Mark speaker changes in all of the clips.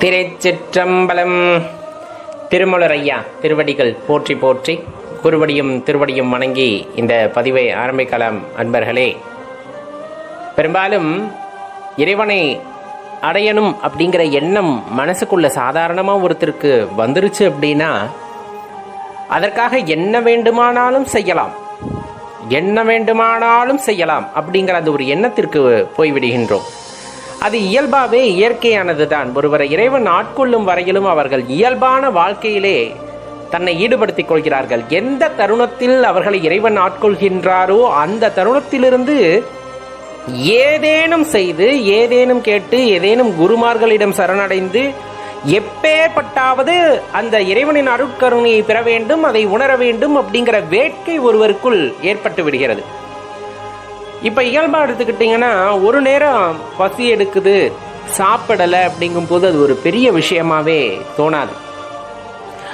Speaker 1: திருச்சிற்றம்பலம். திருமலர் ஐயா திருவடிகள் போற்றி போற்றி குருவடியும் திருவடியும் வணங்கி இந்த பதிவை ஆரம்பிக்கலாம் அன்பர்களே. பெரும்பாலும் இறைவனை அடையணும் அப்படிங்கிற எண்ணம் மனசுக்குள்ள சாதாரணமாக ஒருத்தருக்கு வந்துருச்சு அப்படின்னா அதற்காக என்ன வேண்டுமானாலும் செய்யலாம். என்ன வேண்டுமானாலும் செய்யலாம் அப்படிங்கிற அந்த ஒரு எண்ணத்திற்கு போய்விடுகின்றோம். அது இயல்பாகவே இயற்கையானது தான் ஒருவரை இறைவன் ஆட்கொள்ளும் வரையிலும் அவர்கள் இயல்பான வாழ்க்கையிலே தன்னை ஈடுபடுத்திக் கொள்கிறார்கள். எந்த தருணத்தில் அவர்களை இறைவன் ஆட்கொள்கின்றாரோ அந்த தருணத்திலிருந்து ஏதேனும் செய்து ஏதேனும் கேட்டு ஏதேனும் குருமார்களிடம் சரணடைந்து எப்பேற்பட்டாவது அந்த இறைவனின் அருட்கருணையை பெற வேண்டும் அதை உணர வேண்டும் அப்படிங்கிற வேட்கை ஒருவருக்குள் ஏற்பட்டு விடுகிறது. இப்ப இயல்பா எடுத்துக்கிட்டீங்கன்னா ஒரு நேரம் பசி எடுக்குது சாப்பிடலை அப்படிங்கும் போது அது ஒரு பெரிய விஷயமாவே தோணாது.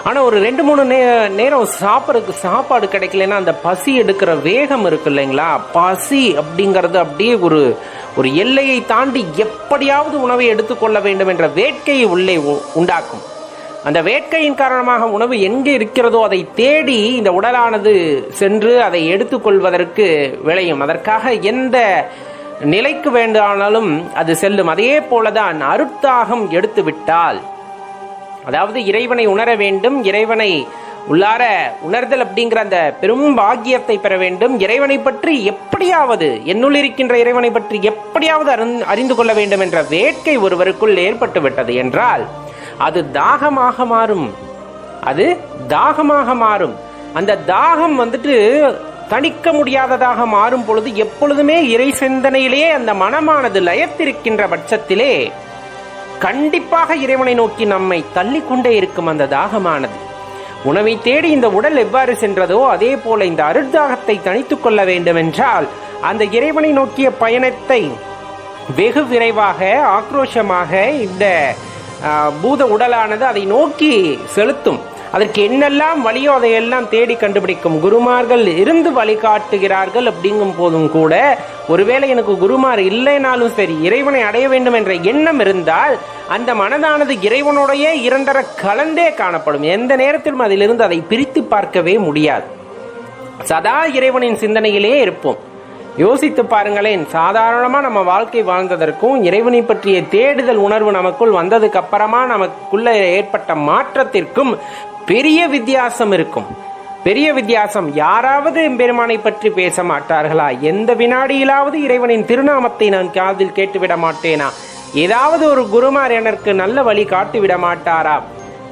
Speaker 1: ஆனா ஒரு ரெண்டு மூணு நே நேரம் சாப்பிட்றதுக்கு சாப்பாடு கிடைக்கலன்னா அந்த பசி எடுக்கிற வேகம் இருக்கு இல்லைங்களா? பசி அப்படிங்கிறது அப்படியே ஒரு ஒரு எல்லையை தாண்டி எப்படியாவது உணவை எடுத்துக்கொள்ள வேண்டும் என்ற வேட்கையை உள்ளே உ- உண்டாக்கும். அந்த வேட்கையின் காரணமாக உணவு எங்கே இருக்கிறதோ அதை தேடி இந்த உடலானது சென்று அதை எடுத்துக்கொள்வதற்கு விளையும். அதற்காக எந்த நிலைக்கு வேண்டானாலும் அது செல்லும். அதே போலதான் அருட்தாகம் எடுத்து விட்டால் அதாவது இறைவனை உணர வேண்டும் இறைவனை உள்ளார உணர்தல் அப்படிங்கிற அந்த பெரும் பாக்கியத்தை பெற வேண்டும். இறைவனை பற்றி எப்படியாவது என்னுள் இருக்கின்ற இறைவனை பற்றி எப்படியாவது அறிந்து- அறிந்து கொள்ள வேண்டும் என்ற வேட்கை ஒருவருக்குள் ஏற்பட்டு விட்டது என்றால் அது தாகமாக மாறும். அது தாகமாக மாறும். அந்த தாகம் வந்துட்டு தணிக்க முடியாததாக மாறும் பொழுது எப்பொழுதுமே இறை சிந்தனையிலே அந்த மனமானது லயத்திருக்கின்ற பட்சத்திலே கண்டிப்பாக இறைவனை நோக்கி நம்மை தள்ளிக்கொண்டே இருக்கும் அந்த தாகமானது. உணவை தேடி இந்த உடல் எவ்வாறு சென்றதோ அதே போல இந்த அருட்தாகத்தை தணித்துக் கொள்ள வேண்டும் என்றால் அந்த இறைவனை நோக்கிய பயணத்தை வெகு விரைவாக ஆக்ரோஷமாக இந்த பூத உடலானது அதை நோக்கி செலுத்தும். அதற்கு என்னெல்லாம் வழியோ அதையெல்லாம் தேடி கண்டுபிடிக்கும். குருமார்கள் இருந்து வழிகாட்டுகிறார்கள் அப்படிங்கும் போதும் கூட ஒருவேளை எனக்கு குருமார் இல்லைனாலும் சரி இறைவனை அடைய வேண்டும் என்ற எண்ணம் இருந்தால் அந்த மனதானது இறைவனுடைய இரண்டர கலந்தே காணப்படும். எந்த நேரத்திலும் அதிலிருந்து அதை பிரித்து பார்க்கவே முடியாது. சதா இறைவனின் சிந்தனையிலே இருப்போம். யோசித்து பாருங்களேன். சாதாரணமாக நம்ம வாழ்க்கை வாழ்ந்ததற்கும் இறைவனை பற்றிய தேடுதல் உணர்வு நமக்குள் வந்ததுக்கு அப்புறமா நமக்குள்ள ஏற்பட்ட மாற்றத்திற்கும் பெரிய வித்தியாசம் இருக்கும். பெரிய வித்தியாசம் யாராவது எம்பெருமானை பற்றி பேச மாட்டார்களா? எந்த வினாடியிலாவது இறைவனின் திருநாமத்தை நான் காதில் கேட்டுவிட மாட்டேனா? ஏதாவது ஒரு குருமார் எனக்கு நல்ல வழி காட்டி விட மாட்டாரா?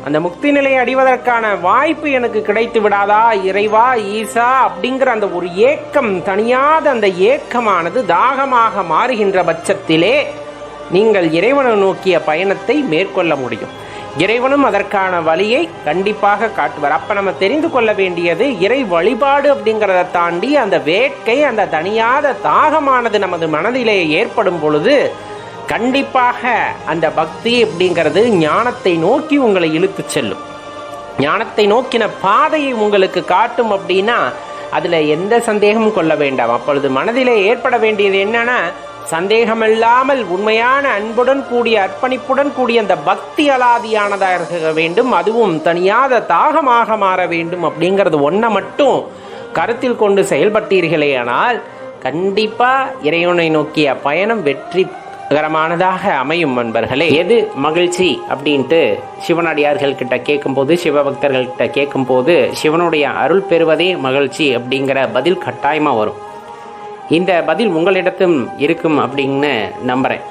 Speaker 1: அந்த முக்தி நிலையை அடைவதற்கான வாய்ப்பு எனக்கு கிடைத்து விடாதா? இறைவா ஈசா அப்படிங்கிற அந்த ஒரு ஏக்கம் தனியாத அந்த ஏக்கமானது தாகமாக மாறுகின்ற பட்சத்திலே நீங்கள் இறைவனை நோக்கிய பயணத்தை மேற்கொள்ள முடியும். இறைவனும் அதற்கான வழியை கண்டிப்பாக காட்டுவார். அப்ப நம்ம தெரிந்து கொள்ள வேண்டியது இறை வழிபாடு அப்படிங்கிறத தாண்டி அந்த வேட்கை அந்த தனியாத தாகமானது நமது மனதிலே ஏற்படும் பொழுது கண்டிப்பாக அந்த பக்தி அப்படிங்கிறது ஞானத்தை நோக்கி உங்களை இழுத்துச் செல்லும். ஞானத்தை நோக்கின பாதையை உங்களுக்கு காட்டும் அப்படின்னா அதில் எந்த சந்தேகமும் கொள்ள வேண்டாம். அப்பொழுது மனதிலே ஏற்பட வேண்டியது என்னன்னா சந்தேகமில்லாமல் உண்மையான அன்புடன் கூடிய அர்ப்பணிப்புடன் கூடிய அந்த பக்தி அலாதியானதாக இருக்க வேண்டும். அதுவும் தனியாத தாகமாக மாற வேண்டும் அப்படிங்கிறது ஒன்றை மட்டும் கருத்தில் கொண்டு செயல்பட்டீர்களே ஆனால் கண்டிப்பாக இறைவனை நோக்கிய பயணம் வெற்றி வெற்றிகரமானதாக அமையும் நண்பர்களே எது மகிழ்ச்சி அப்படின்ட்டு சிவனடியார்கள் கிட்ட கேட்கும்போது சிவபக்தர்கள் கிட்ட கேட்கும்போது சிவனுடைய அருள் பெறுவதே மகிழ்ச்சி அப்படிங்கிற பதில் கட்டாயமாக வரும். இந்த பதில் உங்களிடத்தும் இருக்கும் அப்படின்னு நம்புகிறேன்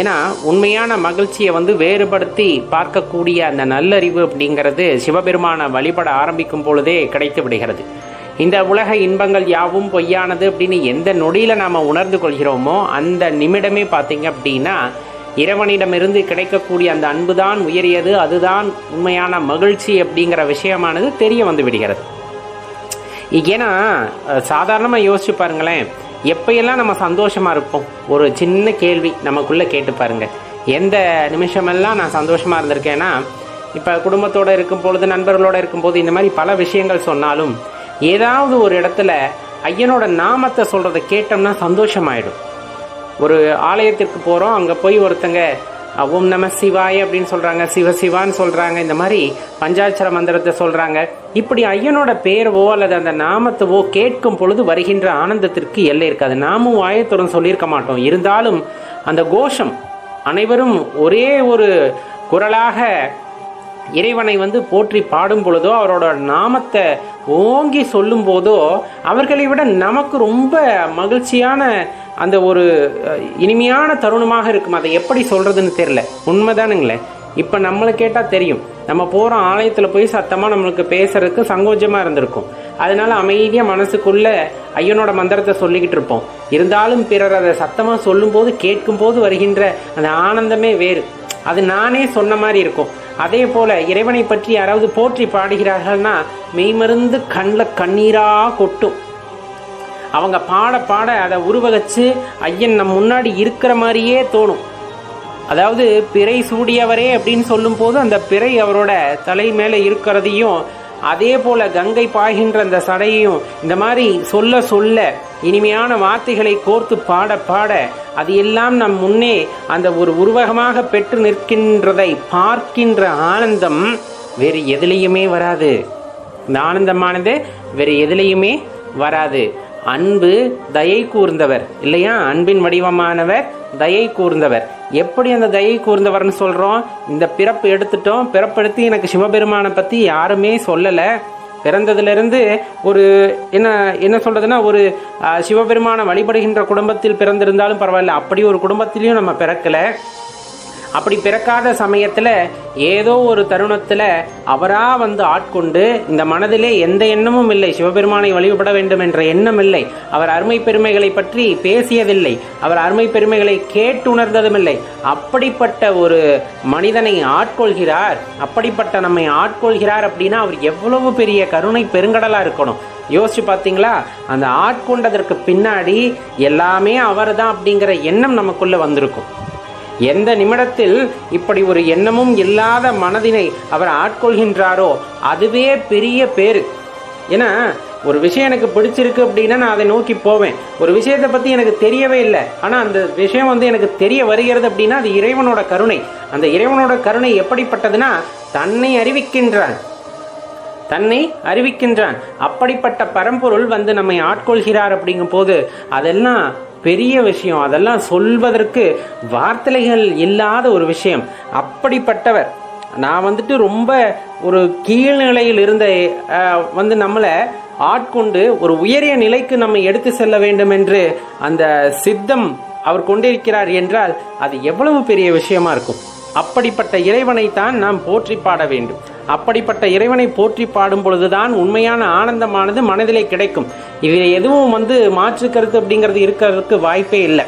Speaker 1: ஏன்னா உண்மையான மகிழ்ச்சியை வந்து வேறுபடுத்தி பார்க்கக்கூடிய அந்த நல்லறிவு அப்படிங்கிறது சிவபெருமானை வழிபட ஆரம்பிக்கும் பொழுதே கிடைத்து விடுகிறது. இந்த உலக இன்பங்கள் யாவும் பொய்யானது அப்படின்னு எந்த நொடியில் நாம் உணர்ந்து கொள்கிறோமோ அந்த நிமிடமே பார்த்தீங்க அப்படின்னா இறைவனிடமிருந்து கிடைக்கக்கூடிய அந்த அன்பு தான் உயரியது அதுதான் உண்மையான மகிழ்ச்சி அப்படிங்கிற விஷயமானது தெரிய வந்து விடுகிறது. ஏன்னா சாதாரணமாக யோசிச்சு பாருங்களேன் எப்பயெல்லாம் நம்ம சந்தோஷமாக இருப்போம்? ஒரு சின்ன கேள்வி நமக்குள்ளே கேட்டு பாருங்க. எந்த நிமிஷமெல்லாம் நான் சந்தோஷமாக இருந்திருக்கேன்னா இப்போ குடும்பத்தோட இருக்கும் பொழுது நண்பர்களோட இருக்கும்போது இந்த மாதிரி பல விஷயங்கள் சொன்னாலும் ஏதாவது ஒரு இடத்துல ஐயனோட நாமத்தை சொல்கிறத கேட்டோம்னா சந்தோஷமாயிடும். ஒரு ஆலயத்திற்கு போகிறோம் அங்கே போய் ஒருத்தங்க ஓம் நம சிவாய் அப்படின்னு சொல்கிறாங்க சிவ சிவான்னு சொல்கிறாங்க இந்த மாதிரி பஞ்சாட்சர மந்திரத்தை சொல்கிறாங்க இப்படி ஐயனோட பேரவோ அல்லது அந்த நாமத்தவோ கேட்கும் பொழுது வருகின்ற ஆனந்தத்திற்கு எல்லை இருக்காது. நாமும் வாயத்துடன் சொல்லியிருக்க மாட்டோம். இருந்தாலும் அந்த கோஷம் அனைவரும் ஒரே ஒரு குரலாக இறைவனை வந்து போற்றி பாடும் பொழுதோ அவரோட நாமத்தை ஓங்கி சொல்லும் போதோ அவர்களை விட நமக்கு ரொம்ப மகிழ்ச்சியான அந்த ஒரு இனிமையான தருணமாக இருக்கும்? அதை எப்படி சொல்றதுன்னு தெரியல. உண்மைதானுங்களே. இப்போ நம்மளை கேட்டால் தெரியும். நம்ம போகிற ஆலயத்தில் போய் சத்தமாக நம்மளுக்கு பேசுறதுக்கு சங்கோஜமாக இருந்திருக்கும். அதனால அமைதியாக மனசுக்குள்ள ஐயனோட மந்திரத்தை சொல்லிக்கிட்டு இருப்போம். இருந்தாலும் பிறர் அதை சத்தமாக சொல்லும்போது கேட்கும்போது வருகின்ற அந்த ஆனந்தமே வேறு. அது நானே சொன்ன மாதிரி இருக்கும். அதே போல இறைவனை பற்றி யாராவது போற்றி பாடுகிறார்கள்னா மெய்மருந்து கண்ணில் கண்ணீரா கொட்டும். அவங்க பாட பாட அதை உருவகச்சு ஐயன் நம் முன்னாடி இருக்கிற மாதிரியே தோணும். அதாவது பிறை சூடியவரே அப்படின்னு சொல்லும்போது அந்த பிறை அவரோட தலை மேலே இருக்கிறதையும் அதே போல கங்கை பாய்கின்ற அந்த சடையையும் இந்த மாதிரி சொல்ல சொல்ல இனிமையான வார்த்தைகளை கோர்த்து பாட பாட அது எல்லாம் நம் முன்னே அந்த ஒரு உருவகமாக பெற்று நிற்கின்றதை பார்க்கின்ற ஆனந்தம் வேறு எதுலேயுமே வராது. இந்த ஆனந்தமானது வேறு எதுலேயுமே வராது. அன்பு தயை கூர்ந்தவர் இல்லையா? அன்பின் வடிவமானவர் தயை கூர்ந்தவர். எப்படி அந்த தயை கூர்ந்தவர்னு சொல்கிறோம் இந்த பிறப்பு எடுத்துட்டோம். பிறப்படுத்தி எனக்கு சிவபெருமானை பற்றி யாருமே சொல்லலை. பிறந்ததுலேருந்து ஒரு என்ன என்ன சொல்கிறதுன்னா ஒரு சிவபெருமானை வழிபடுகின்ற குடும்பத்தில் பிறந்திருந்தாலும் பரவாயில்ல. அப்படி ஒரு குடும்பத்திலையும் நம்ம பிறக்கலை. அப்படி பிறக்காத சமயத்துல ஏதோ ஒரு தருணத்துல அவரா வந்து ஆட்கொண்டு இந்த மனதிலே எந்த எண்ணமும் இல்லை சிவபெருமானை வழிபட வேண்டும் என்ற எண்ணம் இல்லை. அவர் அருமை பெருமைகளை பற்றி பேசியதில்லை. அவர் அருமை பெருமைகளை கேட்டு உணர்ந்ததும் இல்லை அப்படிப்பட்ட ஒரு மனிதனை ஆட்கொள்கிறார் அப்படிப்பட்ட நம்மை ஆட்கொள்கிறார் அப்படின்னா அவர் எவ்வளவு பெரிய கருணை பெருங்கடலா இருக்கணும். யோசிச்சு பார்த்தீங்களா அந்த ஆட்கொண்டதற்கு பின்னாடி எல்லாமே அவர்தான் அப்படிங்கிற எண்ணம் நமக்குள்ள வந்திருக்கும். எந்த நிமிடத்தில் இப்படி ஒரு எண்ணமும் இல்லாத மனதினை அவர் ஆட்கொள்கின்றாரோ அதுவே பெரிய பேரு ஏன்னா ஒரு விஷயம் எனக்கு பிடிச்சிருக்கு அப்படின்னா நான் அதை நோக்கி போவேன். ஒரு விஷயத்தை பற்றி எனக்கு தெரியவே இல்லை. ஆனால் அந்த விஷயம் வந்து எனக்கு தெரிய வருகிறது அப்படின்னா அது இறைவனோட கருணை. அந்த இறைவனோட கருணை எப்படிப்பட்டதுன்னா தன்னை அறிவிக்கின்றான். தன்னை அறிவிக்கின்றான். அப்படிப்பட்ட பரம்பொருள் வந்து நம்மை ஆட்கொள்கிறார் அப்படிங்கும் போது அதெல்லாம் பெரிய விஷயம். அதெல்லாம் சொல்வதற்கு வார்த்தைகள் இல்லாத ஒரு விஷயம். அப்படிப்பட்டவர். நான் வந்துட்டு ரொம்ப ஒரு கீழ்நிலையில் இருந்த வந்து நம்மளை ஆட்கொண்டு ஒரு உயரிய நிலைக்கு நம்ம எடுத்து செல்ல வேண்டும் என்று அந்த சித்தம் அவர் கொண்டிருக்கிறார் என்றால் அது எவ்வளவு பெரிய விஷயமா இருக்கும். அப்படிப்பட்ட இறைவனைத்தான் நாம் போற்றி பாட வேண்டும். அப்படிப்பட்ட இறைவனை போற்றி பாடும் பொழுதுதான் உண்மையான ஆனந்தமானது மனதிலே கிடைக்கும். இதில் எதுவும் வந்து மாற்று கருத்து அப்படிங்கிறது இருக்கிறதுக்கு வாய்ப்பே இல்லை.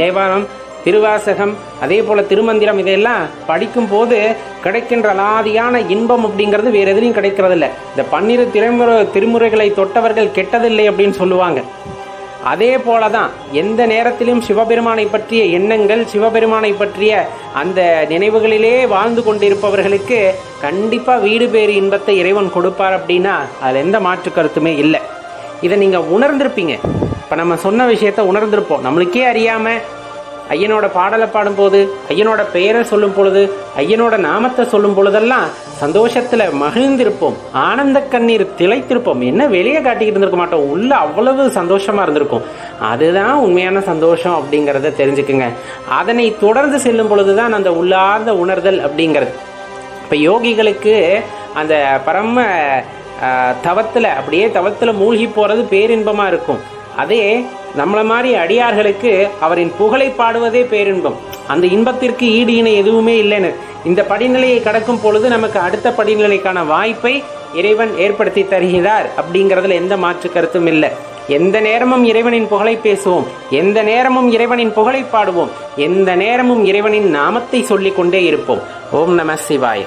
Speaker 1: தேவாரம் திருவாசகம் அதே போல திருமந்திரம் இதையெல்லாம் படிக்கும் போது கிடைக்கின்ற அலாதியான இன்பம் அப்படிங்கிறது வேற எதுலையும் கிடைக்கிறது இல்லை இந்த பன்னிரு திருமுறை திருமுறைகளை தொட்டவர்கள் கெட்டதில்லை அப்படின்னு சொல்லுவாங்க. அதே போல தான் எந்த நேரத்திலும் சிவபெருமானை பற்றிய எண்ணங்கள் சிவபெருமானை பற்றிய அந்த நினைவுகளிலே வாழ்ந்து கொண்டிருப்பவர்களுக்கு கண்டிப்பாக வீடு பேறு இன்பத்தை இறைவன் கொடுப்பார் அப்படின்னா அதில் எந்த மாற்று கருத்துமே இல்லை. இதை நீங்கள் உணர்ந்திருப்பீங்க. இப்போ நம்ம சொன்ன விஷயத்த உணர்ந்திருப்போம். நம்மளுக்கே அறியாமல் ஐயனோட பாடலை பாடும்போது ஐயனோட பெயரை சொல்லும் பொழுது ஐயனோட நாமத்தை சொல்லும் பொழுதெல்லாம் சந்தோஷத்துல மகிழ்ந்திருப்போம் ஆனந்த கண்ணீர் திளைத்திருப்போம். என்ன வெளியே காட்டிக்கிட்டு இருந்திருக்க மாட்டோம். உள்ள அவ்வளவு சந்தோஷமா இருந்திருக்கும். அதுதான் உண்மையான சந்தோஷம் அப்படிங்கிறத தெரிஞ்சுக்குங்க. அதனை தொடர்ந்து செல்லும் பொழுதுதான் அந்த உள்ளார்ந்த உணர்தல் அப்படிங்கிறது. இப்போ யோகிகளுக்கு அந்த பரம தவத்தில் தவத்துல அப்படியே தவத்துல மூழ்கி போறது பேரின்பமா இருக்கும். அதே நம்மள மாதிரி அடியார்களுக்கு அவரின் புகழை பாடுவதே பேரின்பம். அந்த இன்பத்திற்கு ஈடு இணை எதுவுமே இல்லைன்னு. இந்த படிநிலையை கடக்கும் பொழுது நமக்கு அடுத்த படிநிலைக்கான வாய்ப்பை இறைவன் ஏற்படுத்தி தருகிறார் அப்படிங்கிறதுல எந்த மாற்று கருத்தும் இல்லை. எந்த நேரமும் இறைவனின் புகழை பேசுவோம். எந்த நேரமும் இறைவனின் புகழை பாடுவோம். எந்த நேரமும் இறைவனின் நாமத்தை சொல்லிக் கொண்டே இருப்போம். ஓம் நம சிவாய.